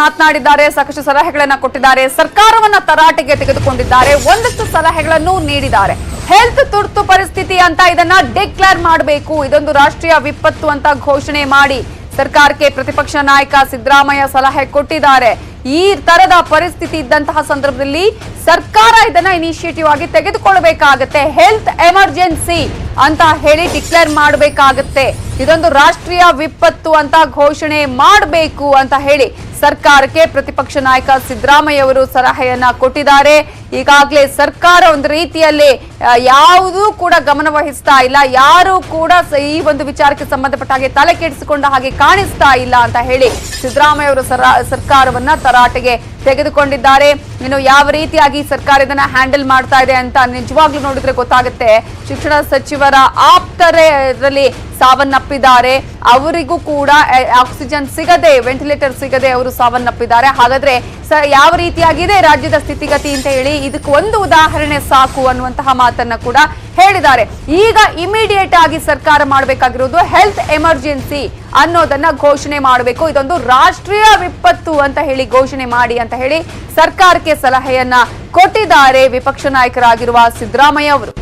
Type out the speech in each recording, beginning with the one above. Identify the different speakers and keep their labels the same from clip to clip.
Speaker 1: ಮಾತನಾಡಿದ್ದಾರೆ, ಸಾಕಷ್ಟು ಸಲಹೆಗಳನ್ನ ಕೊಟ್ಟಿದ್ದಾರೆ, ಸರ್ಕಾರವನ್ನ ತರಾಟೆಗೆ ತೆಗೆದುಕೊಂಡಿದ್ದಾರೆ, ಒಂದಷ್ಟು ಸಲಹೆಗಳನ್ನು ನೀಡಿದ್ದಾರೆ. ಹೆಲ್ತ್ ತುರ್ತು ಪರಿಸ್ಥಿತಿ ಅಂತ ಇದನ್ನ ಡಿಕ್ಲೇರ್ ಮಾಡಬೇಕು, ಇದೊಂದು ರಾಷ್ಟ್ರೀಯ ವಿಪತ್ತು ಅಂತ ಘೋಷಣೆ ಮಾಡಿ ಸರ್ಕಾರಕ್ಕೆ ಪ್ರತಿಪಕ್ಷ ನಾಯಕ ಸಿದ್ದರಾಮಯ್ಯ ಸಲಹೆ ಕೊಟ್ಟಿದ್ದಾರೆ. ಈ ತರದ ಪರಿಸ್ಥಿತಿ ಇದ್ದಂತಹ ಸಂದರ್ಭದಲ್ಲಿ ಸರ್ಕಾರ ಇದನ್ನ ಇನಿಷಿಯೇಟಿವ್ ಆಗಿ ತೆಗೆದುಕೊಳ್ಬೇಕಾಗತ್ತೆ. Health emergency. ಅಂತ ಹೇಳಿ ಡಿಕ್ಲೇರ್ ಮಾಡಬೇಕಾಗತ್ತೆ. ಇದೊಂದು ರಾಷ್ಟ್ರೀಯ ವಿಪತ್ತು ಅಂತ ಘೋಷಣೆ ಮಾಡಬೇಕು ಅಂತ ಹೇಳಿ ಸರ್ಕಾರಕ್ಕೆ ಪ್ರತಿಪಕ್ಷ ನಾಯಕ ಸಿದ್ದರಾಮಯ್ಯ ಅವರು ಸಲಹೆಯನ್ನ ಕೊಟ್ಟಿದ್ದಾರೆ. ಈಗಾಗಲೇ ಸರ್ಕಾರ ಒಂದು ರೀತಿಯಲ್ಲಿ ಯಾವುದೂ ಕೂಡ ಗಮನ ವಹಿಸ್ತಾ ಇಲ್ಲ, ಯಾರು ಕೂಡ ಈ ಒಂದು ವಿಚಾರಕ್ಕೆ ಸಂಬಂಧಪಟ್ಟ ಹಾಗೆ ತಲೆ ಕೆಡಿಸಿಕೊಂಡ ಹಾಗೆ ಕಾಣಿಸ್ತಾ ಇಲ್ಲ ಅಂತ ಹೇಳಿ ಸಿದ್ದರಾಮಯ್ಯ ಅವರು ಸರ- ಸರ್ಕಾರವನ್ನ ತರಾಟೆಗೆ ತೆಗೆದುಕೊಂಡಿದ್ದಾರೆ. ಇನ್ನು ಯಾವ ರೀತಿಯಾಗಿ ಸರ್ಕಾರ ಇದನ್ನ ಹ್ಯಾಂಡಲ್ ಮಾಡ್ತಾ ಇದೆ ಅಂತ ನಿಜವಾಗ್ಲೂ ನೋಡಿದ್ರೆ ಗೊತ್ತಾಗುತ್ತೆ. ಶಿಕ್ಷಣ ಸಚಿವರ ಆಪ್ತರಲ್ಲಿ ಸಾವನ್ನಪ್ಪಿದ್ದಾರೆ. ಅವರಿಗೂ ಕೂಡ ಆಕ್ಸಿಜನ್ ಸಿಗದೆ, ವೆಂಟಿಲೇಟರ್ ಸಿಗದೆ ಅವರು ಸಾವನ್ನಪ್ಪಿದ್ದಾರೆ. ಹಾಗಾದ್ರೆ ಯಾವ ರೀತಿಯಾಗಿದೆ ರಾಜ್ಯದ ಸ್ಥಿತಿಗತಿ ಅಂತ ಹೇಳಿ ಇದಕ್ಕೆ ಒಂದು ಉದಾಹರಣೆ ಸಾಕು ಅನ್ನುವಂತಹ ಮಾತನ್ನ ಕೂಡ ಹೇಳಿದ್ದಾರೆ. ಈಗ ಇಮಿಡಿಯೇಟ್ ಆಗಿ ಸರ್ಕಾರ ಮಾಡಬೇಕಾಗಿರೋದು ಹೆಲ್ತ್ ಎಮರ್ಜೆನ್ಸಿ ಅನ್ನೋದನ್ನ ಘೋಷಣೆ ಮಾಡಬೇಕು. ಇದೊಂದು ರಾಷ್ಟ್ರೀಯ ವಿಪತ್ತು ಅಂತ ಹೇಳಿ ಘೋಷಣೆ ಮಾಡಿ ಅಂತ ಹೇಳಿ ಸರ್ಕಾರಕ್ಕೆ ಸಲಹೆಯನ್ನ ಕೊಟ್ಟಿದ್ದಾರೆ ವಿಪಕ್ಷ ನಾಯಕರಾಗಿರುವ ಸಿದ್ದರಾಮಯ್ಯ ಅವರು.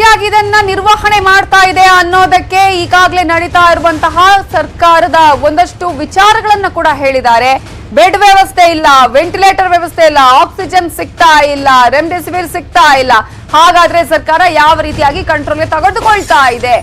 Speaker 1: ರೀತಿಯಾಗಿ ಇದನ್ನ ನಿರ್ವಹಣೆ ಮಾಡ್ತಾ ಇದೆ ಅನ್ನೋದಕ್ಕೆ ಈಗಾಗಲೇ ನಡೀತಾ ಇರುವಂತಹ ಸರ್ಕಾರದ ಒಂದಷ್ಟು ವಿಚಾರಗಳನ್ನ ಕೂಡ ಹೇಳಿದ್ದಾರೆ. ಬೆಡ್ ವ್ಯವಸ್ಥೆ ಇಲ್ಲ, ವೆಂಟಿಲೇಟರ್ ವ್ಯವಸ್ಥೆ ಇಲ್ಲ, ಆಕ್ಸಿಜನ್ ಸಿಗ್ತಾ ಇಲ್ಲ, ರೆಮ್ಡೆಸಿವಿರ್ ಸಿಗ್ತಾ ಇಲ್ಲ. ಹಾಗಾದ್ರೆ ಸರ್ಕಾರ ಯಾವ ರೀತಿಯಾಗಿ ಕಂಟ್ರೋಲ್ಗೆ ತೆಗೆದುಕೊಳ್ತಾ ಇದೆ?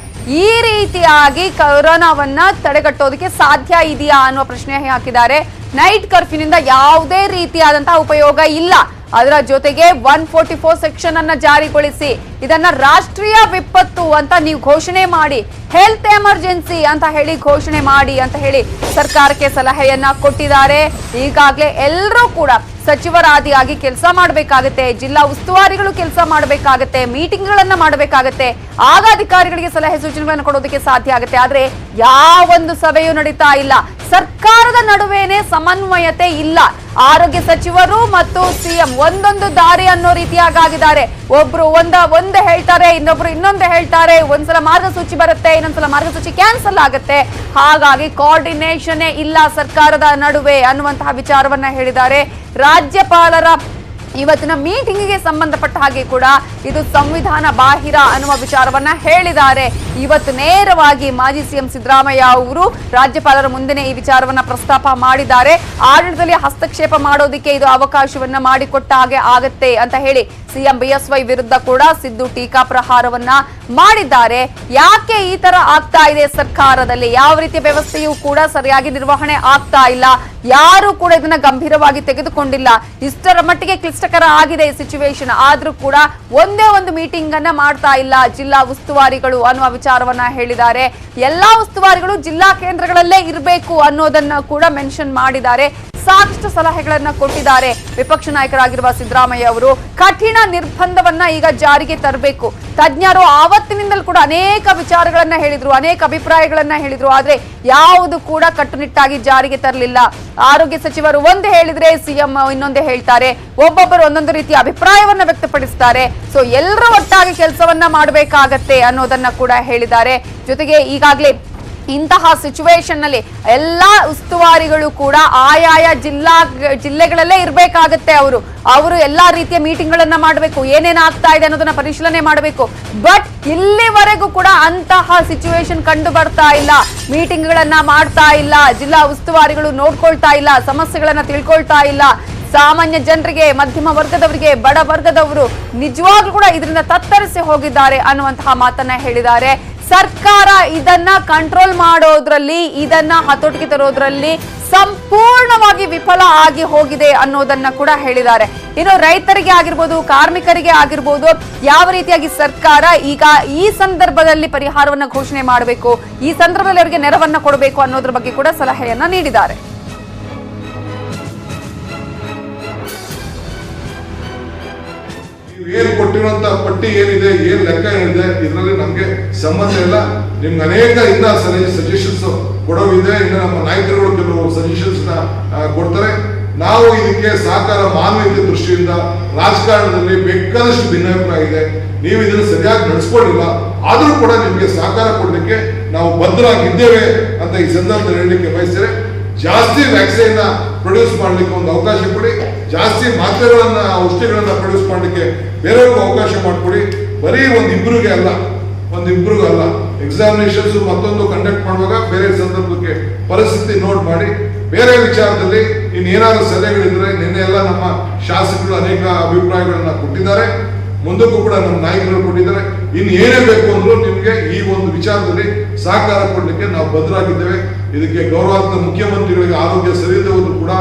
Speaker 1: ಈ ರೀತಿಯಾಗಿ ಕೊರೋನಾವನ್ನ ತಡೆಗಟ್ಟೋದಕ್ಕೆ ಸಾಧ್ಯ ಇದೆಯಾ ಅನ್ನುವ ಪ್ರಶ್ನೆ ಹಾಕಿದ್ದಾರೆ. ನೈಟ್ ಕರ್ಫ್ಯೂನಿಂದ ಯಾವುದೇ ರೀತಿಯಾದಂತಹ ಉಪಯೋಗ ಇಲ್ಲ. ಅದರ ಜೊತೆಗೆ ಒನ್ ಫೋರ್ಟಿ ಫೋರ್ ಸೆಕ್ಷನ್ ಅನ್ನ ಜಾರಿಗೊಳಿಸಿ. ಇದನ್ನ ರಾಷ್ಟ್ರೀಯ ವಿಪತ್ತು ಅಂತ ನೀವು ಘೋಷಣೆ ಮಾಡಿ ಹೆಲ್ತ್ ಎಮರ್ಜೆನ್ಸಿ ಅಂತ ಹೇಳಿ ಘೋಷಣೆ ಮಾಡಿ ಅಂತ ಹೇಳಿ ಸರ್ಕಾರಕ್ಕೆ ಸಲಹೆಯನ್ನ ಕೊಟ್ಟಿದ್ದಾರೆ. ಈಗಾಗಲೇ ಎಲ್ಲರೂ ಕೂಡ ಸಚಿವರಾದಿಯಾಗಿ ಕೆಲಸ ಮಾಡಬೇಕಾಗತ್ತೆ, ಜಿಲ್ಲಾ ಉಸ್ತುವಾರಿಗಳು ಕೆಲಸ ಮಾಡಬೇಕಾಗತ್ತೆ ಮೀಟಿಂಗ್ಗಳನ್ನ ಮಾಡಬೇಕಾಗತ್ತೆ. ಆಗ ಅಧಿಕಾರಿಗಳಿಗೆ ಸಲಹೆ ಸೂಚನೆಗಳನ್ನು ಕೊಡೋದಕ್ಕೆ ಸಾಧ್ಯ ಆಗುತ್ತೆ. ಆದ್ರೆ ಯಾವೊಂದು ಸಭೆಯೂ ನಡೀತಾ ಇಲ್ಲ. ಸರ್ಕಾರದ ನಡುವೆನೆ ಸಮನ್ವಯತೆ ಇಲ್ಲ. ಆರೋಗ್ಯ ಸಚಿವರು ಮತ್ತು ಸಿಎಂ ಒಂದೊಂದು ದಾರಿ ಅನ್ನೋ ರೀತಿಯಾಗಿದ್ದಾರೆ ಒಬ್ರು ಒಂದ, ಒಂದು ಹೇಳ್ತಾರೆ, ಇನ್ನೊಬ್ರು ಇನ್ನೊಂದು ಹೇಳ್ತಾರೆ. ಒಂದ್ಸಲ ಮಾರ್ಗಸೂಚಿ ಬರುತ್ತೆ, ಇನ್ನೊಂದ್ಸಲ ಮಾರ್ಗಸೂಚಿ ಕ್ಯಾನ್ಸಲ್ ಆಗುತ್ತೆ. ಹಾಗಾಗಿ ಕೋಆರ್ಡಿನೇಷನ್ ಇಲ್ಲ ಸರ್ಕಾರದ ನಡುವೆ ಅನ್ನುವಂತಹ ವಿಚಾರವನ್ನ ಹೇಳಿದ್ದಾರೆ. ರಾಜ್ಯಪಾಲರ ಇವತ್ತಿನ ಮೀಟಿಂಗಿಗೆ ಸಂಬಂಧಪಟ್ಟ ಹಾಗೆ ಕೂಡ ಇದು ಸಂವಿಧಾನ ಬಾಹಿರ ಅನ್ನುವ ವಿಚಾರವನ್ನ ಹೇಳಿದ್ದಾರೆ. ಇವತ್ತು ನೇರವಾಗಿ ಮಾಜಿ ಸಿಎಂ ಸಿದ್ದರಾಮಯ್ಯ ಅವರು ರಾಜ್ಯಪಾಲರ ಮುಂದೆನೆ ಈ ವಿಚಾರವನ್ನ ಪ್ರಸ್ತಾಪ ಮಾಡಿದ್ದಾರೆ. ಆಡಳಿತದಲ್ಲಿ ಹಸ್ತಕ್ಷೇಪ ಮಾಡೋದಕ್ಕೆ ಇದು ಅವಕಾಶವನ್ನ ಮಾಡಿಕೊಟ್ಟ ಹಾಗೆ ಆಗತ್ತೆ ಅಂತ ಹೇಳಿ ಸಿಎಂ ಬಿಎಸ್ವೈ ವಿರುದ್ಧ ಕೂಡ ಸಿದ್ದು ಟೀಕಾ ಪ್ರಹಾರವನ್ನ ಮಾಡಿದ್ದಾರೆ. ಯಾಕೆ ಈ ತರ ಆಗ್ತಾ ಇದೆ ಸರ್ಕಾರದಲ್ಲಿ? ಯಾವ ರೀತಿಯ ವ್ಯವಸ್ಥೆಯೂ ಕೂಡ ಸರಿಯಾಗಿ ನಿರ್ವಹಣೆ ಆಗ್ತಾ ಇಲ್ಲ. ಯಾರು ಕೂಡ ಇದನ್ನ ಗಂಭೀರವಾಗಿ ತೆಗೆದುಕೊಂಡಿಲ್ಲ. ಇಷ್ಟರ ಮಟ್ಟಿಗೆ ಕ್ಲಿಷ್ಟಕರ ಆಗಿದೆ ಈ ಸಿಚುವೇಶನ್ ಆದ್ರೂ ಕೂಡ ಒಂದೇ ಒಂದು ಮೀಟಿಂಗ್ ಅನ್ನ ಮಾಡ್ತಾ ಇಲ್ಲ ಜಿಲ್ಲಾ ಉಸ್ತುವಾರಿಗಳು ಅನ್ನುವ ವಿಚಾರವನ್ನ ಹೇಳಿದ್ದಾರೆ. ಎಲ್ಲಾ ಉಸ್ತುವಾರಿಗಳು ಜಿಲ್ಲಾ ಕೇಂದ್ರಗಳಲ್ಲೇ ಇರಬೇಕು ಅನ್ನೋದನ್ನ ಕೂಡ ಮೆನ್ಷನ್ ಮಾಡಿದ್ದಾರೆ. ಸಾಕಷ್ಟು ಸಲಹೆಗಳನ್ನ ಕೊಟ್ಟಿದ್ದಾರೆ. ವಿಪಕ್ಷ ನಾಯಕರಾಗಿರುವ ಸಿದ್ದರಾಮಯ್ಯ ಅವರು ಕಠಿಣ ನಿರ್ಬಂಧವನ್ನ ಈಗ ಜಾರಿಗೆ ತರಬೇಕು. ತಜ್ಞರು ಆವತ್ತಿನಿಂದಲೂ ಕೂಡ ಅನೇಕ ವಿಚಾರಗಳನ್ನ ಹೇಳಿದ್ರು, ಅನೇಕ ಅಭಿಪ್ರಾಯಗಳನ್ನ ಹೇಳಿದ್ರು. ಆದ್ರೆ ಯಾವುದು ಕೂಡ ಕಟ್ಟುನಿಟ್ಟಾಗಿ ಜಾರಿಗೆ ತರಲಿಲ್ಲ. ಆರೋಗ್ಯ ಸಚಿವರು ಒಂದು ಹೇಳಿದ್ರೆ ಸಿಎಂ ಇನ್ನೊಂದೇ ಹೇಳ್ತಾರೆ. ಒಬ್ಬೊಬ್ಬರು ಒಂದೊಂದು ರೀತಿಯ ಅಭಿಪ್ರಾಯವನ್ನ ವ್ಯಕ್ತಪಡಿಸ್ತಾರೆ. ಸೊ ಎಲ್ಲರೂ ಒಟ್ಟಾಗಿ ಕೆಲಸವನ್ನ ಮಾಡಬೇಕಾಗತ್ತೆ ಅನ್ನೋದನ್ನ ಕೂಡ ಹೇಳಿದ್ದಾರೆ. ಜೊತೆಗೆ ಈಗಾಗಲೇ ಇಂತಹ ಸಿಚುವೇಶನ್ನಲ್ಲಿ ಎಲ್ಲಾ ಉಸ್ತುವಾರಿಗಳು ಕೂಡ ಆಯಾಯ ಜಿಲ್ಲಾ, ಜಿಲ್ಲೆಗಳಲ್ಲೇ ಇರಬೇಕಾಗತ್ತೆ ಅವರು. ಅವರು ಎಲ್ಲಾ ರೀತಿಯ ಮೀಟಿಂಗ್ ಗಳನ್ನ ಮಾಡಬೇಕು, ಏನೇನ್ ಆಗ್ತಾ ಇದೆ ಅನ್ನೋದನ್ನ ಪರಿಶೀಲನೆ ಮಾಡಬೇಕು. ಬಟ್ ಇಲ್ಲಿವರೆಗೂ ಕೂಡ ಅಂತಹ ಸಿಚುವೇಶನ್ ಕಂಡು ಬರ್ತಾ ಇಲ್ಲ. ಮೀಟಿಂಗ್ ಗಳನ್ನ ಮಾಡ್ತಾ ಇಲ್ಲ, ಜಿಲ್ಲಾ ಉಸ್ತುವಾರಿಗಳು ನೋಡ್ಕೊಳ್ತಾ ಇಲ್ಲ, ಸಮಸ್ಯೆಗಳನ್ನ ತಿಳ್ಕೊಳ್ತಾ ಇಲ್ಲ. ಸಾಮಾನ್ಯ ಜನರಿಗೆ, ಮಧ್ಯಮ ವರ್ಗದವರಿಗೆ, ಬಡ ವರ್ಗದವರು ನಿಜವಾಗ್ಲೂ ಕೂಡ ಇದರಿಂದ ತತ್ತರಿಸಿ ಹೋಗಿದ್ದಾರೆ ಅನ್ನುವಂತಹ ಮಾತನ್ನ ಹೇಳಿದ್ದಾರೆ. ಸರ್ಕಾರ ಇದನ್ನ ಕಂಟ್ರೋಲ್ ಮಾಡೋದ್ರಲ್ಲಿ, ಇದನ್ನ ಹತೋಟಿಗೆ ತರೋದ್ರಲ್ಲಿ ಸಂಪೂರ್ಣವಾಗಿ ವಿಫಲ ಆಗಿ ಹೋಗಿದೆ ಅನ್ನೋದನ್ನ ಕೂಡ ಹೇಳಿದ್ದಾರೆ. ಇನ್ನು ರೈತರಿಗೆ ಆಗಿರ್ಬೋದು, ಕಾರ್ಮಿಕರಿಗೆ ಆಗಿರ್ಬೋದು, ಯಾವ ರೀತಿಯಾಗಿ ಸರ್ಕಾರ ಈಗ ಈ ಸಂದರ್ಭದಲ್ಲಿ ಪರಿಹಾರವನ್ನ ಘೋಷಣೆ ಮಾಡಬೇಕು, ಈ ಸಂದರ್ಭದಲ್ಲಿ ಅವರಿಗೆ ನೆರವನ್ನ ಕೊಡಬೇಕು ಅನ್ನೋದ್ರ ಬಗ್ಗೆ ಕೂಡ ಸಲಹೆಯನ್ನ ನೀಡಿದ್ದಾರೆ.
Speaker 2: ಏನ್ ಕೊಟ್ಟಿರುವಂತ ಪಟ್ಟಿ ಏನಿದೆ, ಏನ್ ಲೆಕ್ಕ ಏನಿದೆ, ಇದರಲ್ಲಿ ನಮ್ಗೆ ಸಂಬಂಧ ಇಲ್ಲ. ನಿಮ್ಗೆ ಅನೇಕ ಇನ್ನ ಸಜೆಷನ್ಸ್ ಕೊಡೋವಿದೆ. ಇನ್ನು ನಮ್ಮ ನಾಯಕರುಗಳು ಕೆಲವು ಸಜೆಷನ್ಸ್ನ ಕೊಡ್ತಾರೆ. ನಾವು ಇದಕ್ಕೆ ಸಹಕಾರ ಮಾನವೀಯತೆ ದೃಷ್ಟಿಯಿಂದ ರಾಜಕಾರಣದಲ್ಲಿ ಬೇಕಾದಷ್ಟು ಭಿನ್ನಾಭಿಪ್ರಾಯ ಇದೆ. ನೀವು ಇದನ್ನು ಸರಿಯಾಗಿ ನಡೆಸ್ಕೊಂಡಿಲ್ಲ. ಆದರೂ ಕೂಡ ನಿಮಗೆ ಸಹಕಾರ ಕೊಡಲಿಕ್ಕೆ ನಾವು ಬದ್ಧರಾಗಿದ್ದೇವೆ ಅಂತ ಈ ಸಂದರ್ಭದಲ್ಲಿ ಹೇಳಲಿಕ್ಕೆ ಬಯಸ್ತೇನೆ. ಜಾಸ್ತಿ ವ್ಯಾಕ್ಸಿನ್ ಪ್ರೊಡ್ಯೂಸ್ ಮಾಡಲಿಕ್ಕೆ ಒಂದು ಅವಕಾಶ ಕೊಡಿ. ಜಾಸ್ತಿ ಮಾತ್ರೆಗಳನ್ನು, ಔಷಧಿಗಳನ್ನು ಪ್ರೊಡ್ಯೂಸ್ ಮಾಡಲಿಕ್ಕೆ ಬೇರೆಯವ್ರಿಗೂ ಅವಕಾಶ ಮಾಡಿಕೊಡಿ. ಬರೀ ಒಂದು ಇಬ್ಬರಿಗೆ ಅಲ್ಲ, ಒಂದು ಇಬ್ಬರಿಗೂ ಅಲ್ಲ ಎಕ್ಸಾಮಿನೇಷನ್ಸ್ ಮತ್ತೊಂದು ಕಂಡಕ್ಟ್ ಮಾಡುವಾಗ ಬೇರೆ ಸಂದರ್ಭಕ್ಕೆ ಪರಿಸ್ಥಿತಿ ನೋಟ್ ಮಾಡಿ. ಬೇರೆ ವಿಚಾರದಲ್ಲಿ ಇನ್ನೇನಾದ್ರು ಸಲಹೆಗಳಿದ್ರೆ ನಿನ್ನೆ ಎಲ್ಲ ನಮ್ಮ ಶಾಸಕರು ಅನೇಕ ಅಭಿಪ್ರಾಯಗಳನ್ನ ಕೊಟ್ಟಿದ್ದಾರೆ. ಮುಂದಕ್ಕೂ ಕೂಡ ನಮ್ಮ ನಾಯಕರು ಕೊಟ್ಟಿದ್ದಾರೆ. ಇನ್ನು ಏನೇ ಬೇಕು ಅಂದ್ರೂ ನಿಮಗೆ ಈ ಒಂದು ವಿಚಾರದಲ್ಲಿ ಸಹಕಾರ ಕೊಡಲಿಕ್ಕೆ ನಾವು ಬದ್ಧರಾಗಿದ್ದೇವೆ ಇದಕ್ಕೆ ಗೌರವಾರ್ಥ ಮುಖ್ಯಮಂತ್ರಿಗಳಿಗೆ ಆರೋಗ್ಯ ಸರಿಯದೆ ಹೋದ್ರು ಕೂಡ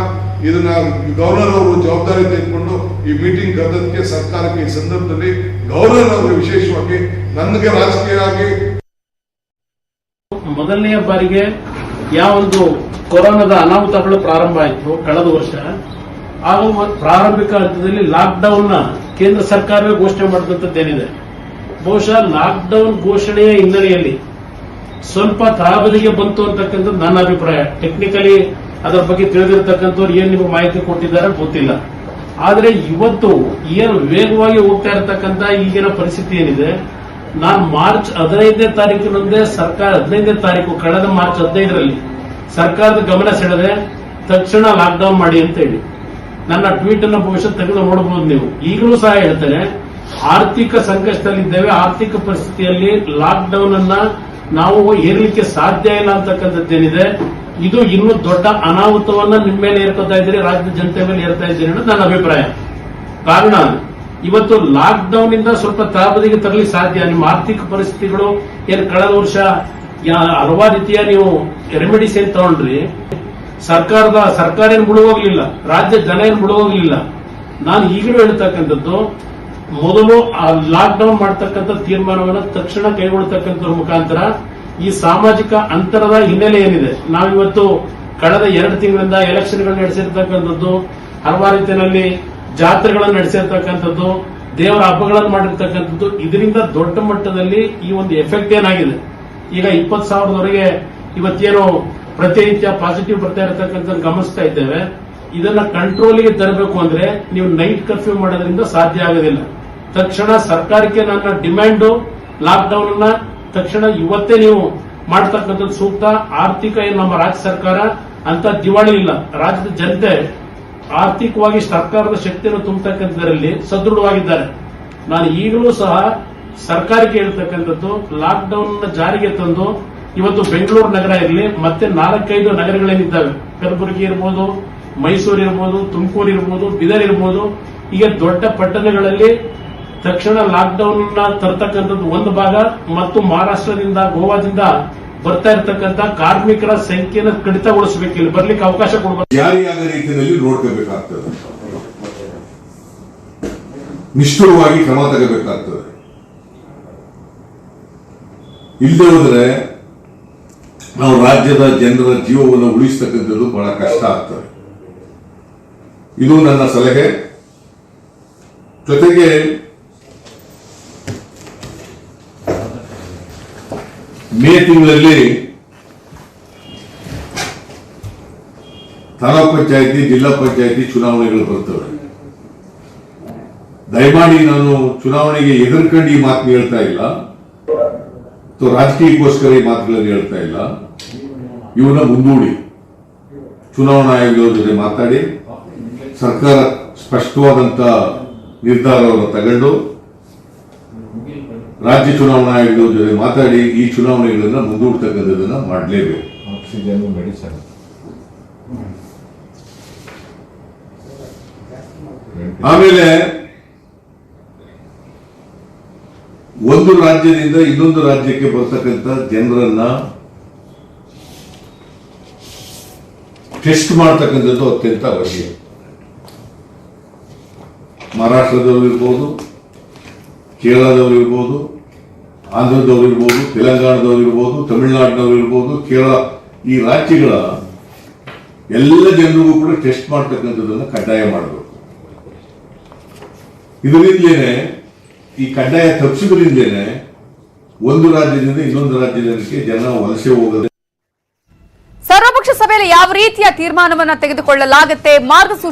Speaker 2: ಇದನ್ನ ಗವರ್ನರ್ ಅವರು ಜವಾಬ್ದಾರಿ ತೆಗೆದುಕೊಂಡು ಈ ಮೀಟಿಂಗ್ ಕರೆದಕ್ಕೆ ಸರ್ಕಾರಕ್ಕೆ ಈ ಸಂದರ್ಭದಲ್ಲಿ ಗವರ್ನರ್ ಅವರು ವಿಶೇಷವಾಗಿ ನನಗೆ ರಾಜಕೀಯ ಆಗಿ
Speaker 3: ಮೊದಲನೆಯ ಬಾರಿಗೆ ಯಾವೊಂದು ಕೊರೋನಾದ ಅನಾಹುತಗಳು ಪ್ರಾರಂಭ ಆಯಿತು ಕಳೆದ ವರ್ಷ. ಆಗ ಒಂದು ಪ್ರಾರಂಭಿಕ ಹಂತದಲ್ಲಿ ಲಾಕ್ಡೌನ್ನ ಕೇಂದ್ರ ಸರ್ಕಾರವೇ ಘೋಷಣೆ ಮಾಡಿದಂತದ್ದೇನಿದೆ ಬಹುಶಃ ಲಾಕ್ಡೌನ್ ಘೋಷಣೆಯ ಹಿನ್ನೆಲೆಯಲ್ಲಿ ಸ್ವಲ್ಪ ತಳಬದಿಗೆ ಬಂತು ಅಂತಕ್ಕಂಥದ್ದು ನನ್ನ ಅಭಿಪ್ರಾಯ. ಟೆಕ್ನಿಕಲಿ ಅದರ ಬಗ್ಗೆ ತಿಳಿದಿರ್ತಕ್ಕಂಥವ್ರು ಏನ್ ನಿಮಗೆ ಮಾಹಿತಿ ಕೊಟ್ಟಿದ್ದಾರೆ ಗೊತ್ತಿಲ್ಲ. ಆದರೆ ಇವತ್ತು ಏನು ವೇಗವಾಗಿ ಹೋಗ್ತಾ ಇರತಕ್ಕಂತ ಈಗಿನ ಪರಿಸ್ಥಿತಿ ಏನಿದೆ, ನಾನು ಮಾರ್ಚ್ ಹದಿನೈದನೇ ತಾರೀಕಿನಂದೇ ಸರ್ಕಾರ ಹದಿನೈದನೇ ತಾರೀಕು, ಕಳೆದ ಮಾರ್ಚ್ ಹದಿನೈದರಲ್ಲಿ ಸರ್ಕಾರದ ಗಮನ ಸೆಳೆದೆ ತಕ್ಷಣ ಲಾಕ್ಡೌನ್ ಮಾಡಿ ಅಂತ ಹೇಳಿ. ನನ್ನ ಟ್ವೀಟ್ ಅನ್ನು ಭವಿಷ್ಯ ತೆಗೆದು ನೋಡಬಹುದು ನೀವು. ಈಗಲೂ ಸಹ ಹೇಳ್ತೇನೆ, ಆರ್ಥಿಕ ಸಂಕಷ್ಟದಲ್ಲಿದ್ದೇವೆ, ಆರ್ಥಿಕ ಪರಿಸ್ಥಿತಿಯಲ್ಲಿ ಲಾಕ್ಡೌನ್ ಅನ್ನ ನಾವು ಏರ್ಲಿಕ್ಕೆ ಸಾಧ್ಯ ಇಲ್ಲ ಅಂತಕ್ಕಂಥದ್ದೇನಿದೆ, ಇದು ಇನ್ನೂ ದೊಡ್ಡ ಅನಾಹುತವನ್ನ ನಿಮ್ಮ ಮೇಲೆ ಏರ್ಕೊತಾ ಇದ್ದೀರಿ, ರಾಜ್ಯದ ಜನತೆ ಮೇಲೆ ಏರ್ತಾ ಇದ್ದೀರಿ ಅನ್ನೋದು ನನ್ನ ಅಭಿಪ್ರಾಯ. ಕಾರಣ, ಇವತ್ತು ಲಾಕ್ ಡೌನ್ ಇಂದ ಸ್ವಲ್ಪ ತಳಬದಿಗೆ ತರಲಿ ಸಾಧ್ಯ. ನಿಮ್ಮ ಆರ್ಥಿಕ ಪರಿಸ್ಥಿತಿಗಳು ಏನು, ಕಳೆದ ವರ್ಷ ಹಲವಾರು ರೀತಿಯ ನೀವು ರೆಮಿಡೀಸ್ ಏನ್ ತಗೊಂಡ್ರಿ. ಸರ್ಕಾರದ, ಸರ್ಕಾರ ಏನು ಮುಳುಗೋಗ್ಲಿಲ್ಲ ರಾಜ್ಯ ಜನ ಏನು ಮುಳುಗೋಗ್ಲಿಲ್ಲ. ನಾನು ಈಗಲೂ ಹೇಳ್ತಕ್ಕಂಥದ್ದು ಮೊದಲು ಲಾಕ್ ಡೌನ್ ಮಾಡ್ತಕ್ಕಂಥ ತೀರ್ಮಾನವನ್ನು ತಕ್ಷಣ ಕೈಗೊಳ್ಳತಕ್ಕಂಥದ್ರ ಮುಖಾಂತರ ಈ ಸಾಮಾಜಿಕ ಅಂತರದ ಹಿನ್ನೆಲೆ ಏನಿದೆ? ನಾವಿವತ್ತು ಕಳೆದ ಎರಡು ತಿಂಗಳಿಂದ ಎಲೆಕ್ಷನ್ಗಳು ನಡೆಸಿರ್ತಕ್ಕಂಥದ್ದು, ಹಲವಾರು ರೀತಿಯಲ್ಲಿ ಜಾತ್ರೆಗಳನ್ನು ನಡೆಸಿರ್ತಕ್ಕಂಥದ್ದು, ದೇವರ ಹಬ್ಬಗಳನ್ನು ಮಾಡಿರ್ತಕ್ಕಂಥದ್ದು, ಇದರಿಂದ ದೊಡ್ಡ ಮಟ್ಟದಲ್ಲಿ ಈ ಒಂದು ಎಫೆಕ್ಟ್ ಏನಾಗಿದೆ? ಈಗ ಇಪ್ಪತ್ತು ಸಾವಿರದವರೆಗೆ ಇವತ್ತೇನು ಪ್ರತಿನಿತ್ಯ ಪಾಸಿಟಿವ್ ಬರ್ತಾ ಇರತಕ್ಕಂಥ ಗಮನಿಸ್ತಾ ಇದ್ದೇವೆ. ಇದನ್ನ ಕಂಟ್ರೋಲಿಗೆ ತರಬೇಕು ಅಂದ್ರೆ ನೀವು ನೈಟ್ ಕರ್ಫ್ಯೂ ಮಾಡೋದ್ರಿಂದ ಸಾಧ್ಯ ಆಗೋದಿಲ್ಲ. ತಕ್ಷಣ ಸರ್ಕಾರಕ್ಕೆ ನನ್ನ ಡಿಮ್ಯಾಂಡು ಲಾಕ್ ಡೌನ್ ಅನ್ನ ತಕ್ಷಣ ಇವತ್ತೇ ನೀವು ಮಾಡ್ತಕ್ಕಂಥದ್ದು ಸೂಕ್ತ. ಆರ್ಥಿಕ ಏನು ನಮ್ಮ ರಾಜ್ಯ ಸರ್ಕಾರ, ಅಂತ ದಿವಾಳಿ ಇಲ್ಲ. ರಾಜ್ಯದ ಜನತೆ ಆರ್ಥಿಕವಾಗಿ ಸರ್ಕಾರದ ಶಕ್ತಿಯನ್ನು ತುಂಬತಕ್ಕಂಥದ್ರಲ್ಲಿ ಸದೃಢವಾಗಿದ್ದಾರೆ. ನಾನು ಈಗಲೂ ಸಹ ಸರ್ಕಾರಕ್ಕೆ ಹೇಳ್ತಕ್ಕಂಥದ್ದು ಲಾಕ್ ಡೌನ್ ಜಾರಿಗೆ ತಂದು ಇವತ್ತು ಬೆಂಗಳೂರು ನಗರ ಇರಲಿ, ಮತ್ತೆ ನಾಲ್ಕೈದು ನಗರಗಳೇನಿದ್ದಾವೆ. ಕಲಬುರಗಿ ಇರ್ಬೋದು, ಮೈಸೂರು ಇರ್ಬೋದು, ತುಮಕೂರು ಇರ್ಬೋದು, ಬೀದರ್ ಇರ್ಬೋದು. ಈಗ ದೊಡ್ಡ ಪಟ್ಟಣಗಳಲ್ಲಿ ತಕ್ಷಣ ಲಾಕ್ಡೌನ್ ಡೌನ್ ತರ್ತಕ್ಕಂಥದ್ದು ಒಂದು ಭಾಗ ಮತ್ತು ಮಹಾರಾಷ್ಟ್ರದಿಂದ ಗೋವಾದಿಂದ ಬರ್ತಾ ಇರತಕ್ಕಂತ ಕಾರ್ಮಿಕರ ಸಂಖ್ಯೆಯನ್ನು ಕಡಿತಗೊಳಿಸಬೇಕು. ಇಲ್ಲಿ ಬರ್ಲಿಕ್ಕೆ ಅವಕಾಶ ಕೊಡಬೇಕು.
Speaker 4: ಯಾರಿಯಾದ ರೀತಿಯಲ್ಲಿ ನೋಡ್ಕೋಬೇಕಾಗ್ತದೆ ನಿಷ್ಠುರವಾಗಿ ಕ್ರಮ ತಗೋಬೇಕಾಗ್ತದೆ. ಇಲ್ಲದೆ ಹೋದ್ರೆ ನಾವು ರಾಜ್ಯದ ಜನರ ಜೀವವನ್ನು ಉಳಿಸ್ತಕ್ಕಂಥದ್ದು ಬಹಳ ಕಷ್ಟ ಆಗ್ತದೆ. ಇದು ನನ್ನ ಸಲಹೆ. ಜೊತೆಗೆ ಮೇ ತಿಂಗಳಲ್ಲಿ ತಾಲೂಕ್ ಪಂಚಾಯತಿ, ಜಿಲ್ಲಾ ಪಂಚಾಯತಿ ಚುನಾವಣೆಗಳು ಬರ್ತವೆ. ದಯಮಾಡಿ ನಾನು ಚುನಾವಣೆಗೆ ಎದುರ್ಕಂಡು ಈ ಮಾತು ಹೇಳ್ತಾ ಇಲ್ಲ. ಅಥವಾ ರಾಜಕೀಯಕ್ಕೋಸ್ಕರ ಈ ಮಾತುಗಳನ್ನು ಹೇಳ್ತಾ ಇಲ್ಲ. ಇವನ್ನ ಮುಂದೂಡಿ. ಚುನಾವಣಾ ಆಯೋಗದ ಜೊತೆ ಮಾತಾಡಿ. ಸರ್ಕಾರ ಸ್ಪಷ್ಟವಾದಂತ ನಿರ್ಧಾರವನ್ನು ತಗೊಂಡು ರಾಜ್ಯ ಚುನಾವಣಾ ಆಯೋಗದ ಜೊತೆ ಮಾತಾಡಿ ಈ ಚುನಾವಣೆಗಳನ್ನ ಮುಂದೂಡ್ತಕ್ಕಂಥದ್ದನ್ನ ಮಾಡಲೇಬೇಕು.
Speaker 5: Oxygen medicine.
Speaker 4: ಆಮೇಲೆ ಒಂದು ರಾಜ್ಯದಿಂದ ಇನ್ನೊಂದು ರಾಜ್ಯಕ್ಕೆ ಬರ್ತಕ್ಕಂಥ ಜನರನ್ನ ಟೆಸ್ಟ್ ಮಾಡ್ತಕ್ಕಂಥದ್ದು ಅತ್ಯಂತ ಅವಶ್ಯ. ಮಹಾರಾಷ್ಟ್ರದವರು ಇರ್ಬೋದು ಕೇರಳದವರು ಇರ್ಬೋದು ಆಂಧ್ರದವರು ಇರ್ಬೋದು ತೆಲಂಗಾಣದವ್ರು ಇರ್ಬೋದು ತಮಿಳುನಾಡಿನವರು ಕೇರಳ, ಈ ರಾಜ್ಯಗಳ ಎಲ್ಲ ಜನರಿಗೂ ಕೂಡ ಟೆಸ್ಟ್ ಮಾಡ್ತಕ್ಕಂಥದ್ದನ್ನು ಕಡ್ಡಾಯ ಮಾಡಬೇಕು. ಇದರಿಂದಲೇ ಈ ಕಡ್ಡಾಯ ತಪ್ಪಿಸೋದ್ರಿಂದೇನೆ ಒಂದು ರಾಜ್ಯದಿಂದ ಇನ್ನೊಂದು ರಾಜ್ಯಕ್ಕೆ ಜನ ವಲಸೆ ಹೋಗದೆ
Speaker 1: ಸರ್ವಪಕ್ಷ ಸಭೆಯಲ್ಲಿ ಯಾವ ರೀತಿಯ ತೀರ್ಮಾನವನ್ನ ತೆಗೆದುಕೊಳ್ಳಲಾಗುತ್ತೆ? ಮಾರ್ಗಸೂಚಿ